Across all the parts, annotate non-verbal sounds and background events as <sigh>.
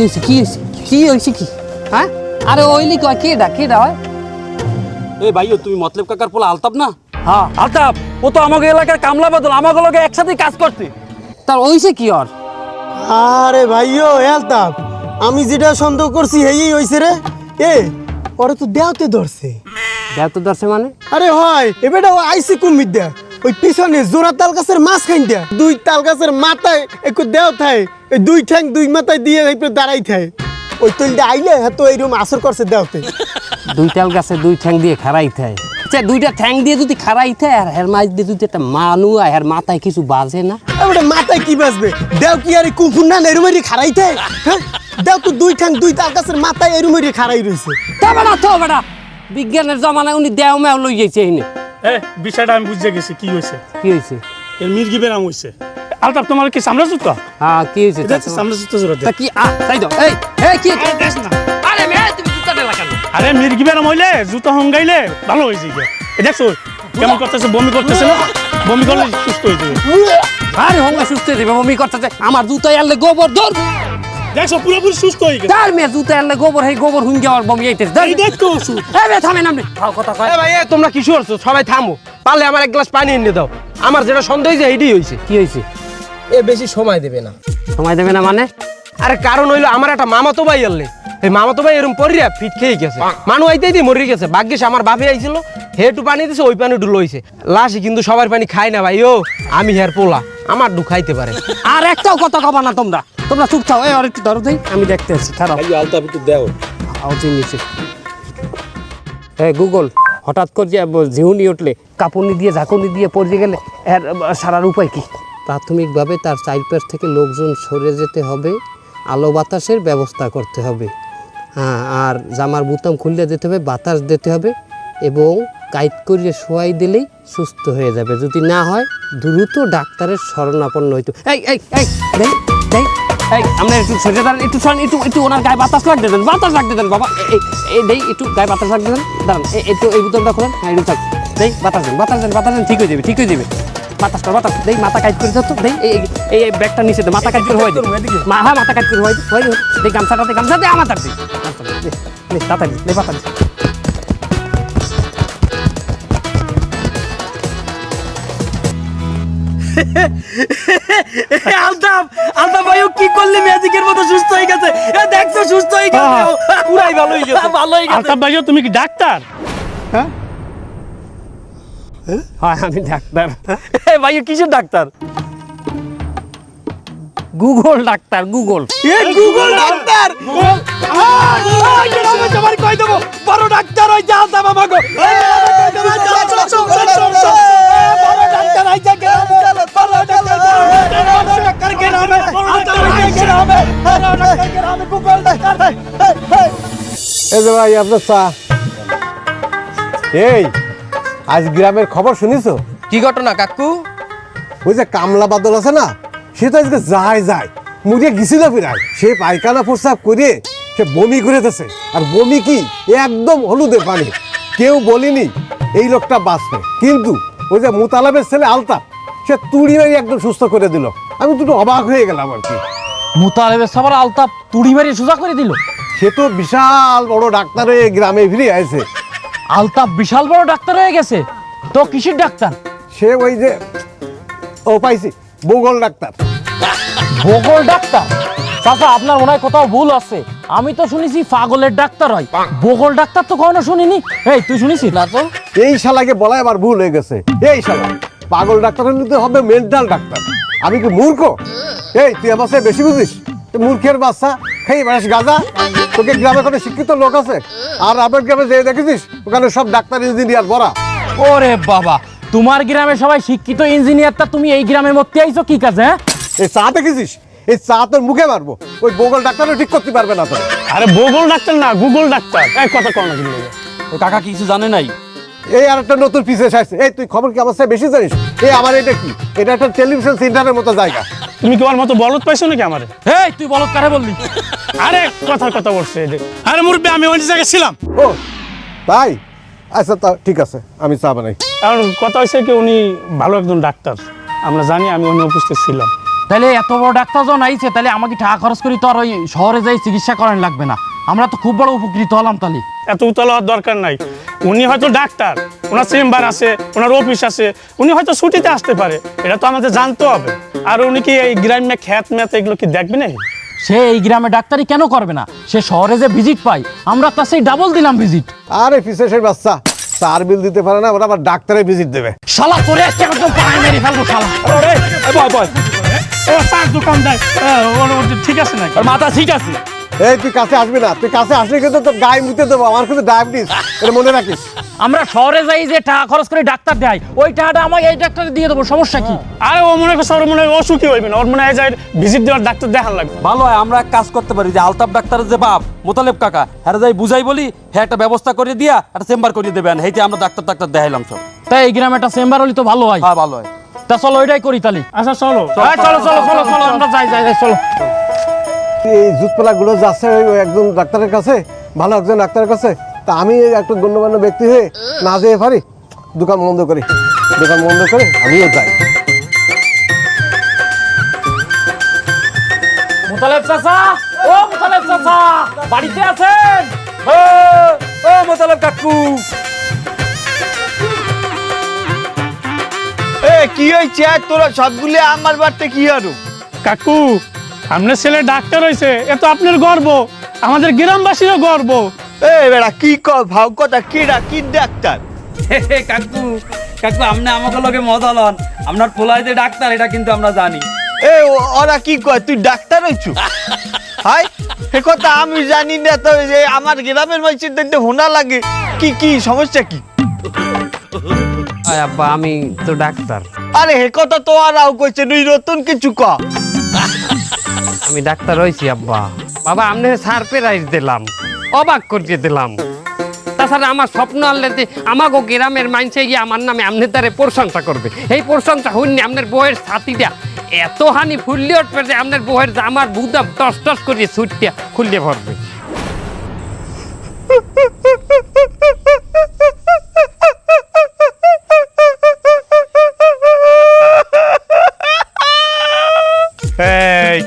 কি কি হয়েছে? কি হয়েছে কি? হ্যাঁ? আরে ওইলি কয় কেডা কেডা হয়? এ ভাইও তুমি মতলব কাকার পোলা আলতাপ না? হ্যাঁ। আলতাপ ও তো আমাকে এলাকার কামলা বদল আমাকে লগে একসাথে কাজ করতে। তার ওইছে কি ওর? আরে ভাইও এলতাপ আমি যেটা সন্দেহ করছি এই হইছে রে। এ ওরে তো দেওতে ধরছে। দেখ তো দর্শে মানে? আরে হয় এবারে ও আইসি কুমির দেয়া। ওই পিছনে জোড়া তাল গাছের মাছ খাই দেয়া দুই তাল গাছের মাথায় একটু দেও থায় ওই দুই ঠ্যাং দুই মাথায় দিয়ে দাঁড়াই থায় ওই তৈলটা আইলে হ্যাঁ তো এইরকম আসর করছে দেওতে দুই তাল গাছে দুই ঠ্যাং দিয়ে খারাইতে হয় আচ্ছা দুইটা ঠ্যাং দিয়ে যদি খারাইতে হয় আর হের মাছ দিয়ে যদি একটা মানু আর হের মাথায় কিছু বাজে না? এবারে মাথায় কি বাজবে? দেও কি আর কুকুর না এরুমেরি খারাই থায় হ্যাঁ? দেও তো দুই ঠ্যাং দুই তাল গাছের মাথায় এরুমেরি খারাই রইছে তা বেটা তো বেটা বিজ্ঞানের জমানায় উনি দেও মেও লই যাইছে এনে। এ বিষয়টা আমি বুঝে গেছি কি হয়েছে? কি হয়েছে? এর মির্গি বেরাম হয়েছে। তোমার কি সামনে জুতো হ্যাঁ কি হয়েছে? জুতো জোড়া কি আ তাই এই এই কি? দেখ না। আরে মে তুমি জুতাটা লাগানো আরে মির্গি বেরাম হইলে জুতো হঙ্গাইলে ভালো হয়েছে গিয়ে। দেখছ কেমন করতেছে বমি করতেছে না? বমি করলে সুস্থ হয়ে যাবে। আরে হঙ্গা সুস্থ হয়ে যাবে বমি করতেছে। আমার জুতা এলে গোবর ধর দেখছ পুরোপুরি সুস্থ হয়ে গেছে। তার মেয়ে জুতা এলে গোবর হেই গোবর হুঙ্গে আমার বমি আইতেছে। এই দেখতো ওষুধ। এই বে থামেন আপনি। খাও কথা কয়। এ ভাই এ তোমরা কি করছ? সবাই থামো। পারলে আমার এক গ্লাস পানি এনে দাও। আমার যেটা সন্দেহ হয়েছে এইটাই হয়েছে কি হয়েছে এ বেশি সময় দেবে না। সময় দেবে না মানে? আরে কারণ হইল আমার একটা মামাতো ভাই আনলে। এই মামাতো ভাই এরকম পরিয়া ফিট খেয়ে গেছে। মানু আইতেই দিয়ে মরে গেছে। ভাগ্যিস আমার বাপে আইছিল। হে একটু পানি দিছে ওই পানি ডুলো হইছে। লাশি কিন্তু সবার পানি খায় না ভাই। ও আমি হের পোলা। আমার ডু খাইতে পারে। আর একটাও কথা কবা না তোমরা। তোমরা চুপ থাও। এই আর একটু ধরো দেই। আমি দেখতে আছি খারাপ ভাইও একটু দেও। নিচে। এই গুগল হঠাৎ করে যে ঝিউনি উঠলে কাপুনি দিয়ে ঝাঁকুনি দিয়ে পড়ে গেলে এর সারার উপায় কি? প্রাথমিকভাবে তার চারপাশ থেকে লোকজন সরে যেতে হবে আলো বাতাসের ব্যবস্থা করতে হবে। হ্যাঁ আর জামার বুতাম খুললে দিতে হবে বাতাস দিতে হবে এবং কাইট করিয়ে শোয়াই দিলেই সুস্থ হয়ে যাবে। যদি না হয় দ্রুত ডাক্তারের শরণাপন্ন হইতো এই এই এই দেই দেই। এই আমরা একটু সরে দাঁড়ান একটু সরেন একটু একটু ওনার গায়ে বাতাস লাগতে দেন বাতাস লাগতে দেন বাবা এই দেই একটু গায়ে বাতাস লাগতে দেন দাঁড়ান এই একটু এই বোতলটা খোলেন হ্যাঁ একটু থাক দেই বাতাস দেন বাতাস দেন বাতাস দেন ঠিক হয়ে যাবে ঠিক হয়ে যাবে বাতাস কর বাতাস দেই মাথা কাজ করে তো দেই এই এই ব্যাগটা নিচে দে মাথা কাজ করে হয়ে মা হ্যাঁ মাথা কাজ করে হয়ে হয়ে দেই গামছাটাতে গামছাতে আমার দে তাড়াতাড়ি দে বাতাস <laughs> দে। আলতাম আলতাম ভাই কি করলি? ম্যাজিকের মতো সুস্থ হয়ে গেছে। এ দেখছ সুস্থ হয়ে গেছে। পুরাই ভালো হয়ে গেছে। ভালো হয়ে আলতাপ ভাইও তুমি কি ডাক্তার? হ্যাঁ? আমি ডাক্তার। এ ভাই কিসের ডাক্তার? Google doctor Google. এ গুগল ডাক্তার! তোমার কই দেবো? বড় ডাক্তার হই যা আলতাম আমাগো। বড় ডাক্তার যা বড় এই যে ভাই আপনার চা। এই আজ গ্রামের খবর শুনিছো? কি ঘটনা কাকু? ওই যে কামলা বাদল আছে না সে তো আজকে যায় যায়। মুড়ে গেছিল ফিরায়। সে পায়খানা প্রস্রাব করে সে বমি করেতেছে আর বমি কি? একদম হলুদে পানি। কেউ বলিনি এই লোকটা বাঁচবে। কিন্তু ওই যে মুতালাবের ছেলে আলতাপ সে তুড়ি মেরে একদম সুস্থ করে দিল। আমি দুটো অবাক হয়ে গেলাম আর কি। মুতালেবের সবার আলতাপ তুড়ি মারি সোজা করে দিল। সে তো বিশাল বড় ডাক্তার হয়ে গ্রামে ফিরে আছে আলতাপ বিশাল বড় ডাক্তার হয়ে গেছে। তো কিসের ডাক্তার? সে ওই যে ও পাইছি ভূগোল ডাক্তার। বগল ডাক্তার? চাচা আপনার মনে হয় কোথাও ভুল আছে। আমি তো শুনেছি পাগলের ডাক্তার হয়। বগল ডাক্তার তো কখনো শুনিনি? এই তুই শুনিস না তো। এই শালাকে বলা এবার ভুল হয়ে গেছে। এই শালা। পাগল ডাক্তার নিতে হবে মেন্টাল ডাক্তার। আমি কি মূর্খ? এই তুই আমার সাথে বেশি বুঝিস? তুই মূর্খের বাচ্চা। খেয়ে বেড়াস গাঁজা। তোকে গ্রামে কোনো শিক্ষিত লোক আছে? আর আমার গ্রামে যে দেখেছিস? ওখানে সব ডাক্তার ইঞ্জিনিয়ার বড়া। ওরে বাবা তোমার গ্রামে সবাই শিক্ষিত ইঞ্জিনিয়ারটা তুমি এই গ্রামের মধ্যে আইছো কি কাজে হ্যাঁ? এই চা দেখেছিস? এই চা তোর মুখে মারবো। ওই বগল ডাক্তারও ঠিক করতে পারবে না তোর। আরে বগল ডাক্তার না গুগল ডাক্তার। এই কথা কর না কিন্তু। ও কাকা কিছু জানে নাই? এই আর একটা নতুন পিসে আসছে এই তুই খবর কি আমার চেয়ে বেশি জানিস? এই আমার এটা কি? এটা একটা টেলিভিশন সেন্টারের মতো জায়গা। তুমি কি ওর মতো বলত পাইছো নাকি আমারে? এই তুই বলত কারে বললি? আরে কথার কথা বলছে এই যে। আরে মুরব্বী আমি ওই জায়গায় ছিলাম। ও তাই? আচ্ছা তা ঠিক আছে আমি চা বানাই। কারণ কথা হয়েছে কি উনি ভালো একজন ডাক্তার। আমরা জানি আমি উনি উপস্থিত ছিলাম। তাহলে এত বড় ডাক্তার যখন আইছে তাহলে আমাকে টাকা খরচ করি তো আর ওই শহরে যাই চিকিৎসা করান লাগবে না। আমরা তো খুব বড় উপকৃত হলাম তাহলে। এত উতলা হওয়ার দরকার নাই। উনি হয়তো ডাক্তার ওনার চেম্বার আছে ওনার অফিস আছে উনি হয়তো ছুটিতে আসতে পারে। এটা তো আমাদের জানতে হবে। আর উনি কি এই গ্রামে খ্যাত ম্যাথ এগুলো কি দেখবে না সে এই গ্রামে ডাক্তারি কেন করবে না? সে শহরে যে ভিজিট পাই আমরা তার সেই ডাবল দিলাম ভিজিট আরে পিসে সেই বাচ্চা চার বিল দিতে পারে না ওরা আবার ডাক্তারে ভিজিট দেবে। শালা তোরে আজকে একদম পায়ে মেরে ফেলব শালা। আরে, এ বয়, বয়। ও চার দোকান দেয়। ওর- ওর ঠিক আছে নাকি? আর মাথা ঠিক আছে। এই তুই কাছে আসবি না তুই কাছে আসলে কিন্তু তোর গায়ে মুতে দেবো আমার কিন্তু ডায়াবেটিস এটা মনে রাখিস। আমরা শহরে যাই যে টাকা খরচ করে ডাক্তার দেয় ওই টাকাটা আমাকে এই ডাক্তারে দিয়ে দেবো সমস্যা কি? আরে ও মনে করছে ওর মনে হয় অসুখী হইবে না ওর মনে হয় যায় ভিজিট দেওয়ার ডাক্তার দেখার লাগবে। ভালো হয় আমরা এক কাজ করতে পারি যে আলতাফ ডাক্তারের যে বাপ মোতালেব কাকা হ্যাঁ যাই বুঝাই বলি হ্যাঁ একটা ব্যবস্থা করে দিয়া একটা চেম্বার করে দেবেন হেইতে আমরা ডাক্তার ডাক্তার দেখাইলাম সব। তাই এই গ্রামে একটা চেম্বার হলে তো ভালো হয়। হ্যাঁ ভালো হয়। তা চলো ওইটাই করি তালি আচ্ছা চলো। হ্যাঁ, চলো চলো চলো চলো আমরা যাই যাই যাই, চলো। এই জুতপালা গুলো যাচ্ছে ওই ওই একজন ডাক্তারের কাছে ভালো একজন ডাক্তারের কাছে তা আমি একটা গণ্যমান্য ব্যক্তি হয়ে না যেয়ে পারি দোকান বন্ধ করি দোকান বন্ধ করে আমিও যাই। মুতালেব চাচা ও মুতালেব চাচা বাড়িতে আছেন? ও মোতালেব কাকু। এ কি হয়েছে তোরা সবগুলি আমার বাড়তে কি আরও? কাকু আপনার ছেলে ডাক্তার হয়েছে এ তো আপনার গর্ব। আমাদের গ্রামবাসীরও গর্ব। এ বেড়া কি কর ভাও কথা কি ডা কি ডাক্তার কাকু কাকু আপনি আমাকে লগে মজা লন। আপনার পোলাই যে ডাক্তার এটা কিন্তু আমরা জানি। এ ওরা কি কয় তুই ডাক্তার হইছু? হাই এ কথা আমি জানি না তো যে আমার গ্রামের মানুষের দেখতে হোনা লাগে। কি কি সমস্যা কি? আব্বা আমি তো ডাক্তার। আরে হে কথা তো আরাও কইছে তুই নতুন কিছু ক। আমি ডাক্তার হয়েছি আব্বা। বাবা আপনি সারপ্রাইজ দিলাম, অবাক করিয়ে দিলাম। তাছাড়া আমার স্বপ্ন আনলে যে আমাকে গ্রামের মানুষে গিয়ে আমার নামে আপনি তারে প্রশংসা করবে। এই প্রশংসা হইনি আপনার বউয়ের ছাতিটা। এত হানি ফুললে উঠবে যে আপনার বউয়ের জামার বুদাম টস টস করিয়ে ছুটিয়া খুললে ভরবে।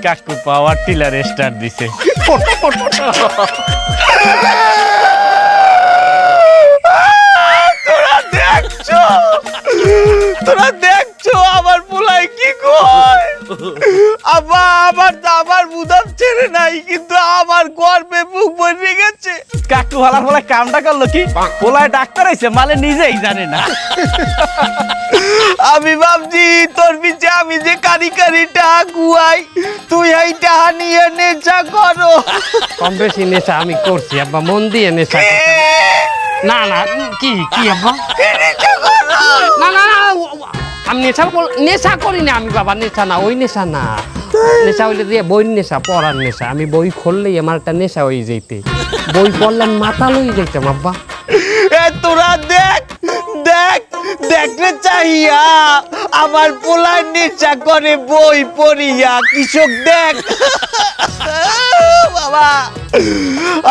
কাকু পাওয়ার টিলার স্টার্ট দিছে। তোরা দেখছ? তোরা দেখছ আমার পোলাই কি কয়? আবার আমার আমার বুদাম ছেড়ে নাই কিন্তু আমার গর্বে বুক ভরে গেছে। কাকু হালার ফলে কামটা করল কি? পোলায় ডাক্তার হয়েছে মানে নিজেই জানে না। আমি ভাবছি তোর পিছে আমি যে কারি কারি টাকা তুই এই টাকা নিয়ে নেচা করো। কম বেশি নেশা আমি করছি আব্বা মন দিয়ে নেশা না না কি কি আব্বা? না না না আমি নেশা বল- নেশা করি না আমি বাবা নেশা না ওই নেশা না। নেশা হইলে দিয়ে বই নেশা পড়ার নেশা। আমি বই খুললেই আমার একটা নেশা হয়ে যেতে বই পড়লাম মাথা লই যেতাম আব্বা। এ তোরা দেখ দেখলে চাহিয়া আমার পোলার নেচা করে বই পড়িয়া কৃষক দেখ। বাবা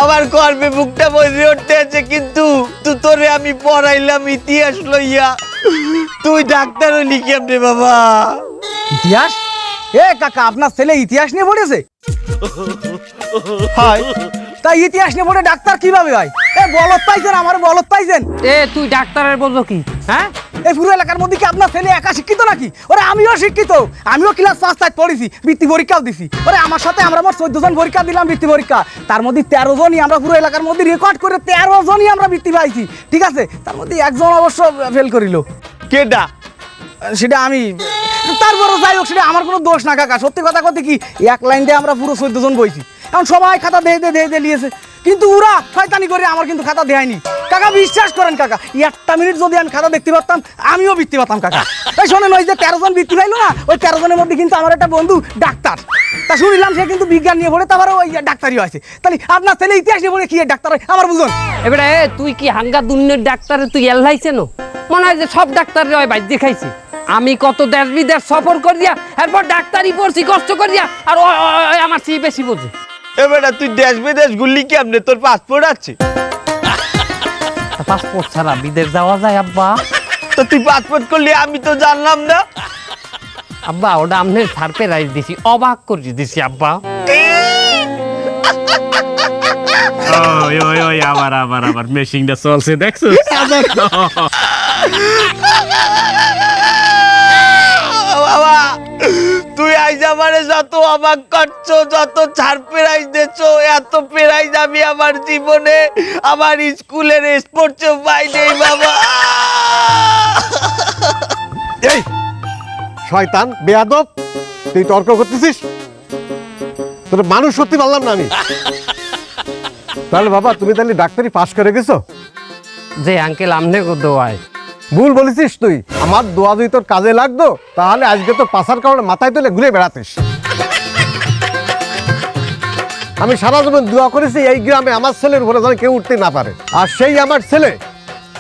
আমার গর্বে বুকটা বসে উঠতে আছে কিন্তু তুই তোরে আমি পড়াইলাম ইতিহাস লইয়া। তুই ডাক্তার হলি কেমনে বাবা? ইতিহাস? এ কাকা আপনার ছেলে ইতিহাস নিয়ে পড়েছে? হয়। তাই ইতিহাস নিয়ে পড়ে ডাক্তার কীভাবে হয়? এ বলত পাইছেন আমার বলত পাইছেন। এ তুই ডাক্তারের বলব কি? হ্যাঁ? এই পুরো এলাকার মধ্যে কি আপনার ছেলে একা শিক্ষিত নাকি? ওরে আমিও শিক্ষিত। আমিও ক্লাস পাঁচ তাই পড়েছি বৃত্তি পরীক্ষাও দিছি। ওরে আমার সাথে আমরা মোট চোদ্দ জন পরীক্ষা দিলাম বৃত্তি পরীক্ষা। তার মধ্যে তেরো জনই আমরা পুরো এলাকার মধ্যে রেকর্ড করে তেরো জনই আমরা বৃত্তি পাইছি। ঠিক আছে? তার মধ্যে একজন অবশ্য ফেল করিল। কেডা? সেটা আমি তারপরও যাই হোক সেটা আমার কোনো দোষ না কাকা। সত্যি কথা কথা কি এক লাইন দিয়ে আমরা পুরো চোদ্দ জন বইছি। এখন সবাই খাতা দিয়ে দিয়ে দিয়ে দিয়ে নিয়েছে কিন্তু ওরা শয়তানি করে আমার কিন্তু খাতা দেয়নি। কাকা, বিশ্বাস করেন কাকা একটা মিনিট যদি আমি খাতা দেখতে পারতাম, আমিও বৃত্তি পাতাম কাকা। এই শোনেন, ওই যে তেরো জন বৃত্তি পাইলো না, ওই তেরো জনের মধ্যে কিন্তু আমার একটা বন্ধু ডাক্তার। তা শুনলাম সে কিন্তু বিজ্ঞান নিয়ে পড়ে তারপরে ওই ডাক্তারই হয়েছে। তাহলে আপনার ছেলে ইতিহাস নিয়ে পড়ে কি ডাক্তার হয়? আমার বুঝুন এবারে তুই কি হাঙ্গা দুনিয়ার ডাক্তারে তুই এল্লাইছে নো মনে হয় যে সব ডাক্তাররে হয় বাইর দেখাইছি আমি কত দেশ বিদেশ সফর করিয়া, এরপর ডাক্তারি পড়ছি, কষ্ট করিয়া, আর আমার চেয়ে বেশি বোঝে। এবারে তুই দেশ বিদেশ ঘুরলি কেমনে? তোর পাসপোর্ট আছে? পাসপোর্ট ছাড়া বিদেশ যাওয়া যায় আব্বা। তো তুই পাসপোর্ট করলি আমি তো জানলাম না। আব্বা ওটা আমনের সারপ্রাইজ দিছি অবাক করে দিছি আব্বা। ওই ওই ওই আবার আবার আবার মেশিংটা চলছে দেখছ বাবা তুই আইজ আমারে যত অবাক করছ যত ছাড় পেরাইজ দেছো এত পেরাইজ আমি আমার জীবনে আমার স্কুলের স্পোর্টসে পাই নেই বাবা। এই শয়তান বেয়াদব তুই তর্ক করতেছিস? তোর মানুষ সত্যি পারলাম না আমি। তাহলে বাবা তুমি তাহলে ডাক্তারি পাশ করে গেছো? যে আঙ্কেল আমনে গো দোয়ায়। ভুল বলেছিস তুই। আমার দোয়া যদি তোর কাজে লাগতো, তাহলে আজকে তো পাশার কারণে মাথায় তুলে ঘুরে বেড়াতিস। আমি সারা জীবন দোয়া করেছি, এই গ্রামে আমার ছেলের উপরে যেন কেউ উঠতে না পারে। আর সেই আমার ছেলে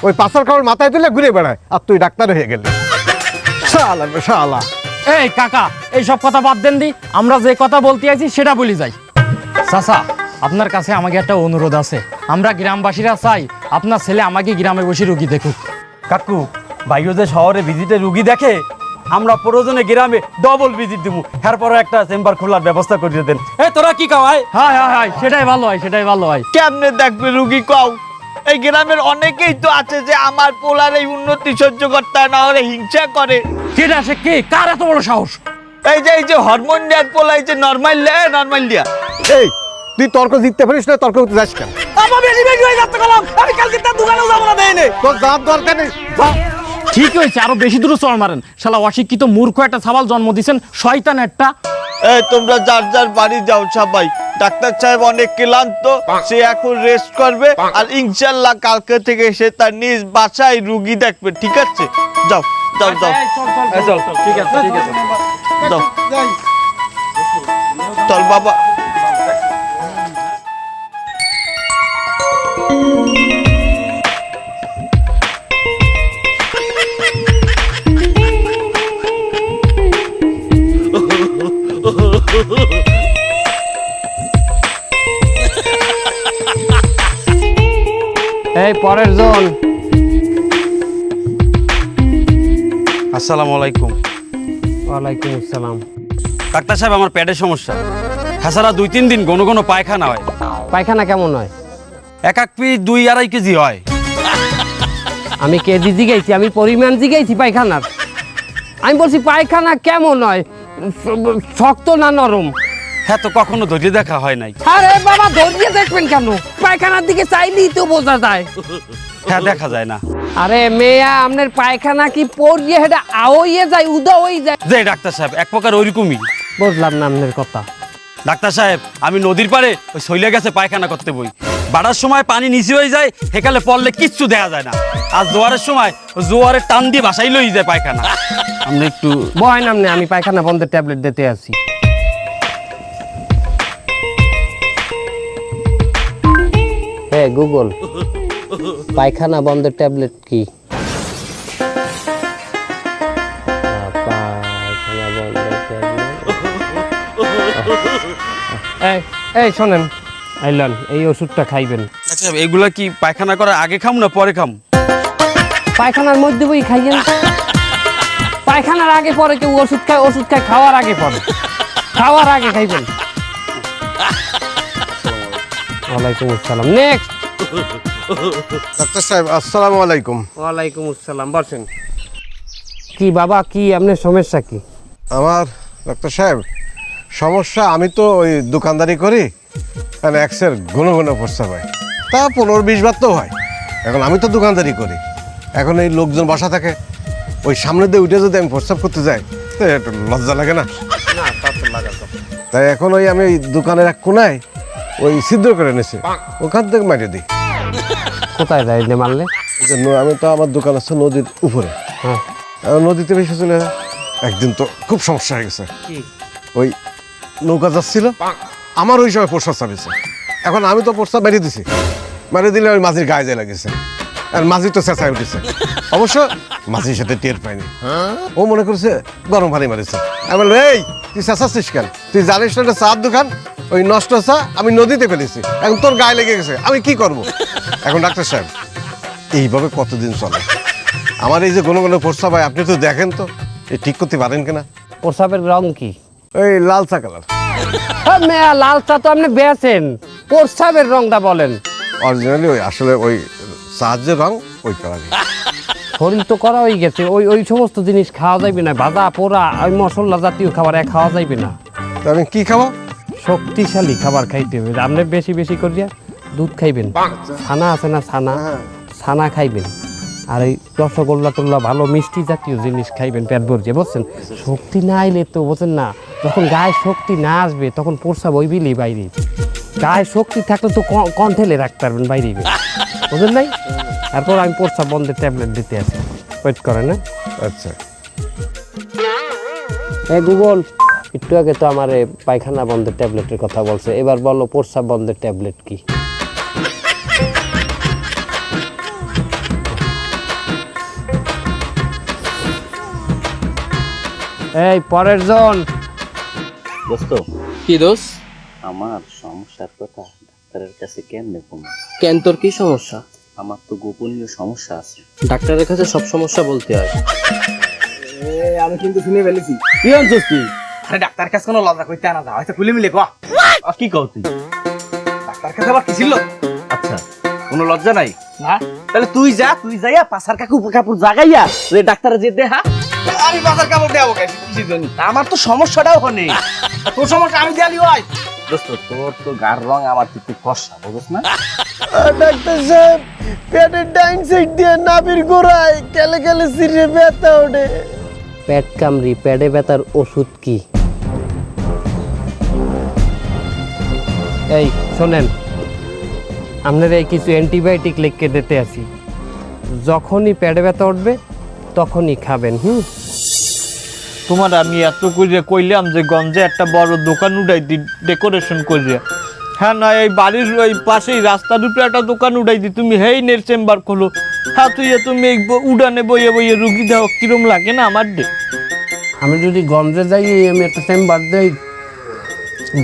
ওই পাশার কারণে মাথায় তুলে ঘুরে বেড়ায়, আর তুই ডাক্তার হয়ে গেলি। শালা শালা। এই কাকা এই সব কথা বাদ দেন দি। আমরা যে কথা বলতে আছি সেটা বলি যাই। চাচা, আপনার কাছে আমাকে একটা অনুরোধ আছে। আমরা গ্রামবাসীরা চাই আপনার ছেলে আমাকে গ্রামে বসে রুগী দেখুক। কাকু ভাইও যে শহরে ভিজিটে রুগী দেখে আমরা প্রয়োজনে গ্রামে ডবল ভিজিট দিব এরপরও একটা চেম্বার খোলার ব্যবস্থা করে দেন। এ তোরা কি কাওয়াই হ্যাঁ হ্যাঁ হ্যাঁ সেটাই ভালো হয় সেটাই ভালো হয়। কেমনে দেখবে রুগী কও? এই গ্রামের অনেকেই তো আছে যে আমার পোলার এই উন্নতি সহ্য করতে না হলে হিংসা করে। কেটা সে কে? কার এত বড় সাহস? এই যে এই যে হরমোন দেওয়ার পোলা এই যে নর্মাল দেয় নর্মাল দিয়া। এই তুই তর্ক জিততে পারিস না তর্ক করতে যাস কেন বেশি বেশি হয়ে যাচ্ছে কলাম আমি কালকে তার দোকানেও যাব না দেয় তোর যাওয়ার দরকার নেই যা। ঠিক হয়েছে আরও বেশি দূরে চড় মারেন শালা অশিক্ষিত মূর্খ একটা সাবাল জন্ম দিছেন শয়তান একটা এই তোমরা যার যার বাড়ি যাও সবাই ডাক্তার সাহেব অনেক ক্লান্ত সে এখন রেস্ট করবে আর ইনশাল্লাহ কালকে থেকে সে তার নিজ বাসায় রুগী দেখবে ঠিক আছে যাও যাও যাও চল ঠিক আছে ঠিক আছে যাও চল বাবা এই পরের জন। আসসালামু আলাইকুম। ওয়ালাইকুম আসসালাম। ডাক্তার সাহেব আমার পেটের সমস্যা। হাসারা দুই তিন দিন ঘন ঘন পায়খানা হয়। পায়খানা কেমন হয়? এক এক পিস দুই আড়াই কেজি হয়। আমি কেজি জিগাইছি আমি পরিমাণ জিগাইছি পায়খানার। আমি বলছি পায়খানা কেমন হয়? শক্ত না নরম? হ্যাঁ তো কখনো ধৈর্য দেখা হয় নাই। আরে বাবা ধরিয়ে দেখবেন কেন? পায়খানার দিকে চাইলেই তো বোঝা যায়। হ্যাঁ দেখা যায় না। আরে মেয়া আপনার পায়খানা কি পড়িয়ে হেটা আওইয়ে যায় উদা হয়ে যায়? যে ডাক্তার সাহেব এক প্রকার ওইরকমই। বুঝলাম না আপনার কথা। ডাক্তার সাহেব আমি নদীর পাড়ে ওই শৈলে গেছে পায়খানা করতে বই। বাড়ার সময় পানি নিচে হয়ে যায়, হেকালে পড়লে কিচ্ছু দেখা যায় না। আর জোয়ারের সময় জোয়ারের টান দিয়ে বাসাই লই যায় পায়খানা। আমরা একটু বয় নামনে আমি পায়খানা বন্ধের ট্যাবলেট দিতে আছি। হ্যাঁ গুগল, পায়খানা বন্ধের ট্যাবলেট কি? এই, শোনেন। আইলন এই ওষুধটা খাইবেন। আচ্ছা এগুলা কি পায়খানা করার আগে খাম না পরে খাম? পায়খানার মধ্যে বই খাইয়েন। পায়খানার আগে পরে কেউ ওষুধ খায় ওষুধ খায় খাওয়ার আগে পরে। খাওয়ার আগে খাইবেন। ওয়ালাইকুম আসসালাম। নেক্সট ডাক্তার সাহেব আসসালামু আলাইকুম। ওয়ালাইকুম আসসালাম বসেন। কি বাবা কি আপনার সমস্যা কি? আমার ডাক্তার সাহেব সমস্যা আমি তো ওই দোকানদারি করি। মানে এক্সের ঘন ঘন প্রস্তাব হয়। তা পনেরো বিশ বার তো হয়। এখন আমি তো দোকানদারি করি। এখন এই লোকজন বাসা থাকে ওই সামনে দিয়ে উঠে যদি আমি প্রস্তাব করতে যাই তো একটু লজ্জা লাগে না? তাই এখন ওই আমি ওই দোকানের এক কোনায় ওই ছিদ্র করে এনেছে। ওখান থেকে মারিয়ে দিই। কোথায় নে মারলে? এই যে ন- আমি তো আমার দোকান আছে নদীর উপরে। হ্যাঁ। আর নদীতে বেশি চলে যায়। একদিন তো খুব সমস্যা হয়ে গেছে। ওই নৌকা যাচ্ছিল। আমার ওই সময় প্রস্তাব চালিয়েছে এখন আমি তো প্রস্তাব মেরিয়ে দিছি। মেরিয়ে দিলে ওই মাঝির গায়ে যায় লাগিয়েছে আর মাঝি তো চেঁচায় উঠেছে। অবশ্য মাঝির সাথে টের পাইনি। ও মনে করছে গরম পানি মারিছে। আমি বললাম, এই তুই চেঁচাচ্ছিস কেন? তুই জানিস না চার দোকান? ওই নষ্ট চা আমি নদীতে ফেলেছি। এখন তোর গায়ে লেগে গেছে। আমি কি করব? এখন ডাক্তার সাহেব এইভাবে কতদিন চলে? আমার এই যে কোনো কোনো প্রস্তাব হয় আপনি তো দেখেন তো। এ ঠিক করতে পারেন কিনা? প্রসাবের রং কি? এই লাল চা কালার। লাল চা তো আপনি বেছেন প্রসাবের রংটা বলেন। অরিজিনালি ওই আসলে ওই যে রং ওই কালারই শরীর তো করা হয়ে গেছে। ওই ওই সমস্ত জিনিস খাওয়া যাইবে না। ভাজা পোড়া ওই মশলা জাতীয় খাবার এক খাওয়া যাইবে না। তা আমি কি খাব? শক্তিশালী খাবার খাইতে হবে। আপনি বেশি বেশি করিয়া দুধ খাইবেন। ছানা আছে না ছানা? ছানা খাইবেন। আর এই রসগোল্লা টোল্লা ভালো মিষ্টি জাতীয় জিনিস খাইবেন পেট ভরছে বুঝছেন? শক্তি না আইলে তো বোঝেন না যখন গায়ে শক্তি না আসবে তখন প্রসাব ওই বিলি বাইরে। গায়ে শক্তি থাকলে তো কণ্ঠেলে রাখতে পারবেন বাইরে। বুঝলেন নাই? তারপর আমি প্রসাব বন্ধের ট্যাবলেট দিতে আছি ওয়েট করে না আচ্ছা। এ গুগল একটু আগে তো আমার পায়খানা বন্ধের ট্যাবলেটের কথা বলছে এবার বলো প্রস্রাব বন্ধের ট্যাবলেট কি? এই পরের জন। দোস্ত। কি দোষ আমার সমস্যার কথা ডাক্তারের কাছে কেমনে কমে কেন তোর কি সমস্যা? আমার তো গোপনীয় সমস্যা আছে। ডাক্তারের কাছে সব সমস্যা বলতে হয়। আমি কিন্তু শুনে ফেলেছি। কি আনছিস তুই? আরে ডাক্তার কাছে কোনো লজ্জা করতে আনা যা হয়তো খুলে মিলে কো আর কি কও তুই? ডাক্তার কাছে আবার কি ছিল আচ্ছা কোনো লজ্জা নাই? না। তাহলে তুই যা তুই যাইয়া পাশার কাকু কাপড় জাগাইয়া রে ডাক্তারে যে দেহা আমি বাজার কাপড় দেবো কেন কিসের জন্য? আমার তো সমস্যাটাও হনে <laughs> তোর সমস্যা আমি দিয়ালি হয়। দোস্ত তোর তো গার রং আমার কিন্তু ফর্সা বুঝছ না? ডাক্তার সাহেব পেটের ডাইন সাইড দিয়ে নাভির গোড়ায় কেলে কেলে সিরে ব্যথা ওঠে। পেট কামড়ি পেটে ব্যথার ওষুধ কি? এই শোনেন আপনারা এই কিছু অ্যান্টিবায়োটিক লিখকে দিতে আছি যখনই পেটে ব্যথা উঠবে তখনই খাবেন হুম? তোমার আমি এত কইরে কইলাম যে গঞ্জে একটা বড় দোকান উঠাই দি ডেকোরেশন কইরে। হ্যাঁ না এই বাড়ির ওই পাশেই রাস্তার উপরে একটা দোকান উঠাই দি তুমি হেই নের চেম্বার খোলো। হ্যাঁ তুই তুমি এই ব- উড়ানে বইয়ে বইয়ে রুগী দাও কিরম লাগে না আমার দে? আমি যদি গঞ্জে যাই আমি একটা চেম্বার দেই।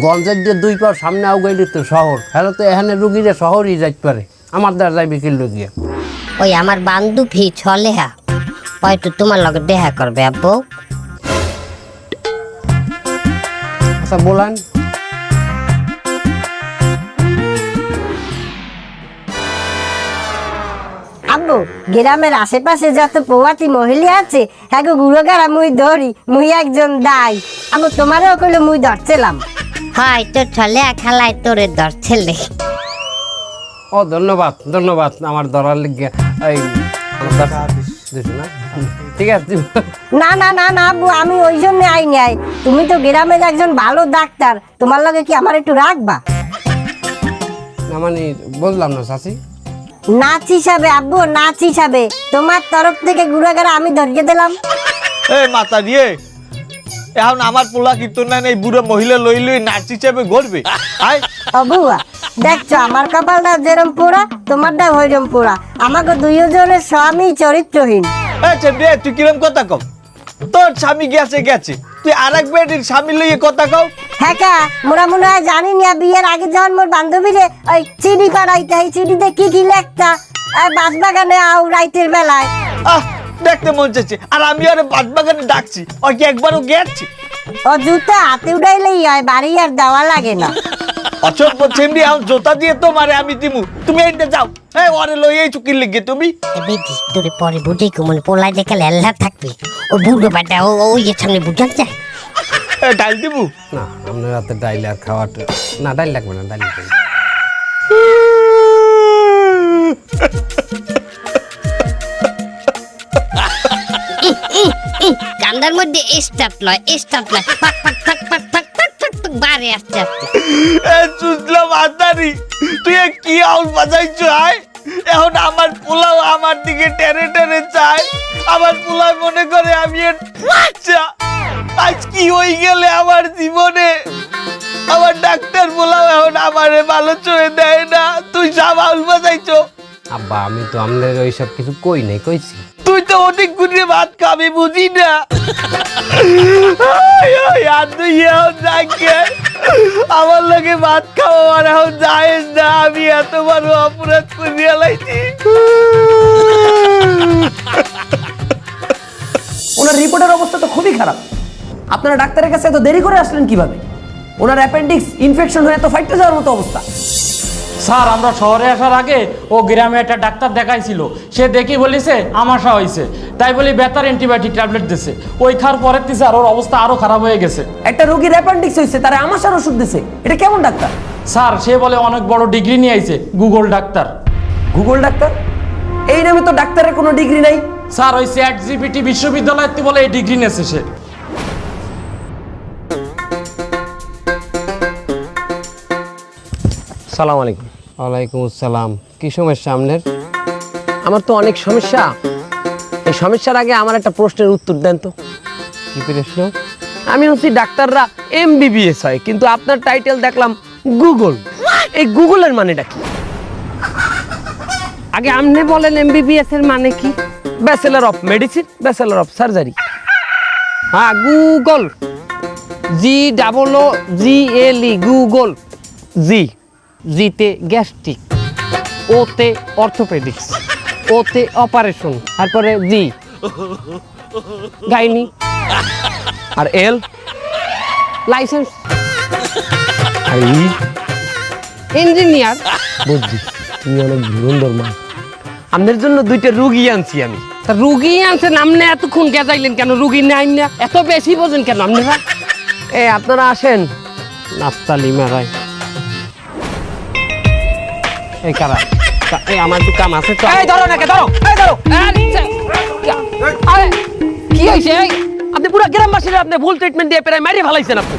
গঞ্জের যে দুই পা সামনে আউগাইলে তো শহর হ্যালো তো এখানে রুগীরা শহরই যাইতে পারে। আমার দ্বারা যাইবে কি রুগিয়া ওই আমার বান্ধবী ছলেহা হয়তো তোমার লগে দেখা করবে আব্বু। আচ্ছা বলান আব্বু গ্রামের আশেপাশে যত প্রবাসী মহিলা আছে হ্যাঁ গুড়োগারা মুই ধরি মুই একজন দাই। আব্বু তোমারও কইলে মুই ধরছিলাম। হয় তোর ছলে খালায় তোরে ধরছিলে। ও ধন্যবাদ ধন্যবাদ আমার ধরার লিগে। এই? ঠিক আছে। না না না না আব্বু আমি ওই জন্য আই। তুমি তো গ্রামের একজন ভালো ডাক্তার তোমার লগে কি আমার একটু রাখবা না মানে বললাম না চাচি। নাচ হিসাবে আব্বু নাচ হিসাবে। তোমার তরফ থেকে গুড়াগারা আমি ধরিয়ে দিলাম। এ মাতা দিয়ে এখন আমার পোলা কীর্তন না এই বুড়ো মহিলা লই লই নাচ হিসাবে গড়বে। আয়। বুয়া দেখছ আমার কপালটা যেরম পোড়া তোমারটা ওইরম পোড়া আমাকে দুইজনের স্বামী চরিত্রহীন। এ চেপে তুই কিরম কথা কও? তোর স্বামী গেছে গেছে। তুই আর এক বেটির স্বামী লইয়ে কথা কও। হ্যাঁ কা? মোরা মনে হয় জানি না বিয়ের আগে যখন মোর বান্ধবীরে ওই চিনি পাড়াইতে এই চিনিতে কি কি লেখতা বাস বাগানে আও রাইতের বেলায়। আহ দেখতে মন চাইছে। আর আমি আরে বাদ বাগানে ডাকছি ওই কি একবারও গেছি? ও জুতা হাতে উঠাইলেই হয় বাড়ি আর দেওয়া লাগে না। অচম্প চেমড়ি এখন জোতা দিয়ে তো মারে আমি দিমু। তুমি এইটা যাও। এই ওরে লই এই চুকির লিগে তুমি? বেটি তোরে পরে বুঝি কুমন পোলাই দেখে লেল্লা থাকবে। ও বুড়ো বাটা ও ওই যে সামনে বুঝান যায়। এ ডাল দিমু? না আপনার রাতে ডাইল আর খাওয়াটা না ডাইল লাগবে না ডাইল লাগবে না। <laughs> কান্দার মধ্যে স্টার্ট লয় স্টার্ট লয়। ফাক ফাক ফাক ফাক ফাক ফাক ফাক ফাক বারে আস্তে আস্তে। এ চুজলা মাতারি তুই কি আউল বাজাইছ আয়? এখন আমার পোলাও আমার দিকে টেনে টেনে চায়। আমার পোলাও মনে করে আমি বাচ্চা। আজ কি হয়ে গেলে আমার জীবনে? আমার ডাক্তার পোলাও এখন আমারে ভালো চয়ে দেয় না। তুই সব আউল বাজাইছ। আব্বা আমি তো আপনার ওইসব কিছু কই নাই কইছি? তুই তো অনেক গুণে ভাত খাবি, বুঝি না? আমার লগে ভাত খাওয়া এখন যাইস না, আমি এত বড় অপরাধ করিয়া লাইছি ওনার রিপোর্টের অবস্থা তো খুবই খারাপ। আপনারা ডাক্তারের কাছে এত দেরি করে আসলেন কীভাবে? ওনার অ্যাপেন্ডিক্স ইনফেকশন হয়ে তো ফাইটে যাওয়ার মতো অবস্থা। স্যার আমরা শহরে আসার আগে ও গ্রামে একটা ডাক্তার দেখাইছিল। সে দেখি বলিছে আমাশা হয়েছে তাই বলি বেতার অ্যান্টিবায়োটিক ট্যাবলেট দিছে। ওই খাওয়ার পরের থেকে স্যার ওর অবস্থা আরও খারাপ হয়ে গেছে। একটা রোগীর অ্যাপেন্ডিক্স হয়েছে তারা আমাশার ওষুধ দিছে। এটা কেমন ডাক্তার? স্যার সে বলে অনেক বড় ডিগ্রি নিয়ে আইছে গুগল ডাক্তার। Google doctor? এই নামে তো ডাক্তারের কোনো ডিগ্রি নাই। স্যার ওই চ্যাট জিপিটি বিশ্ববিদ্যালয় থেকে বলে এই ডিগ্রি নিয়েছে সে। সালাম আলাইকুম। ওয়ালাইকুম আসসালাম। কি সমস্যা আপনার? আমার তো অনেক সমস্যা। এই সমস্যার আগে আমার একটা প্রশ্নের উত্তর দেন তো। কি প্রশ্ন? আমি হচ্ছি ডাক্তাররা এমবিবিএস হয় কিন্তু আপনার টাইটেল দেখলাম গুগল। এই গুগলের মানেটা কি? আগে আপনি বলেন এমবিবিএস এর মানে কি? Bachelor of medicine bachelor of surgery হ্যাঁ Google. G double O G L E Google. G জিতে গ্যাস্ট্রিক ওতে অর্থোপেডিক্স ওতে অপারেশন তারপরে জি। গাইনি। আর এল? লাইসেন্স। আর ই ইঞ্জিনিয়ার। বুঝছি তুমি অনেক ধুরন্ধর মা। আপনার জন্য দুইটা রুগী আনছি আমি। তা রুগী আনছেন আপনি এতক্ষণ গেজাইলেন কেন? রুগী নাই না এত বেশি বোঝেন কেন আপনারা? এ আপনারা আসেন। নাস্তালি মারাই এই কারা? এই আমার একটু কাম আছে তো। এই ধরো নাকি ধরো। এই ধরো। আরে, কি হয়েছে? এই? আপনি পুরো গ্রামবাসীরা আপনি ভুল ট্রিটমেন্ট দিয়ে প্রায় মারিয়ে ফেলাইছেন আপনি।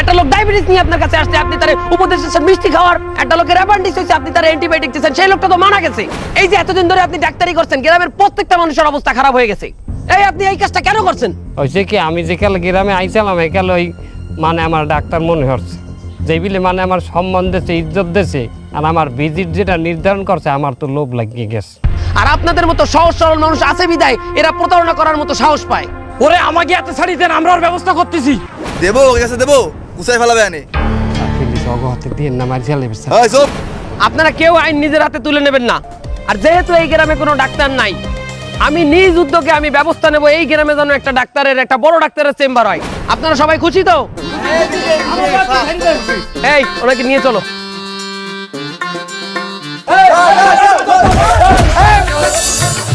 একটা লোক ডায়াবেটিস নিয়ে আপনার কাছে আসছে আপনি তার উপদেশ দিচ্ছেন মিষ্টি খাওয়ার একটা লোকের অ্যাপেন্ডিক্স হয়েছে আপনি তার অ্যান্টিবায়োটিক দিচ্ছেন সেই লোকটা তো মারা গেছে। এই যে এতদিন ধরে আপনি ডাক্তারি করছেন গ্রামের প্রত্যেকটা মানুষের অবস্থা খারাপ হয়ে গেছে। এই আপনি এই কাজটা কেন করছেন? হয়েছে কি আমি যে কাল গ্রামে আইছিলাম একাল ওই মানে আমার ডাক্তার মনে হচ্ছে। যে বিলে মানে আমার সম্মান দেশে ইজ্জত দেশে আর আমার ভিজিট যেটা নির্ধারণ করছে আমার তো লোভ লাগিয়ে গেছে। আর আপনাদের মতো সহজ সরল মানুষ আছে বিদায় এরা প্রতারণা করার মতো সাহস পায়। ওরে আমাকে এত ছাড়ি দেন আমরা ওর ব্যবস্থা করতেছি। দেবো ওর কাছে দেবো কুসাই ফেলাবে আনে প্লিজ অগ হাতে দিয়ে না মারি চালে হয় সব আপনারা কেউ আইন নিজের হাতে তুলে নেবেন না। আর যেহেতু এই গ্রামে কোনো ডাক্তার নাই আমি নিজ উদ্যোগে আমি ব্যবস্থা নেব এই গ্রামে যেন একটা ডাক্তারের একটা বড় ডাক্তারের চেম্বার হয়। আপনারা সবাই খুশি তো? এই ওনাকে নিয়ে চলো। 에이! 에이! 에이! 에이! 에이!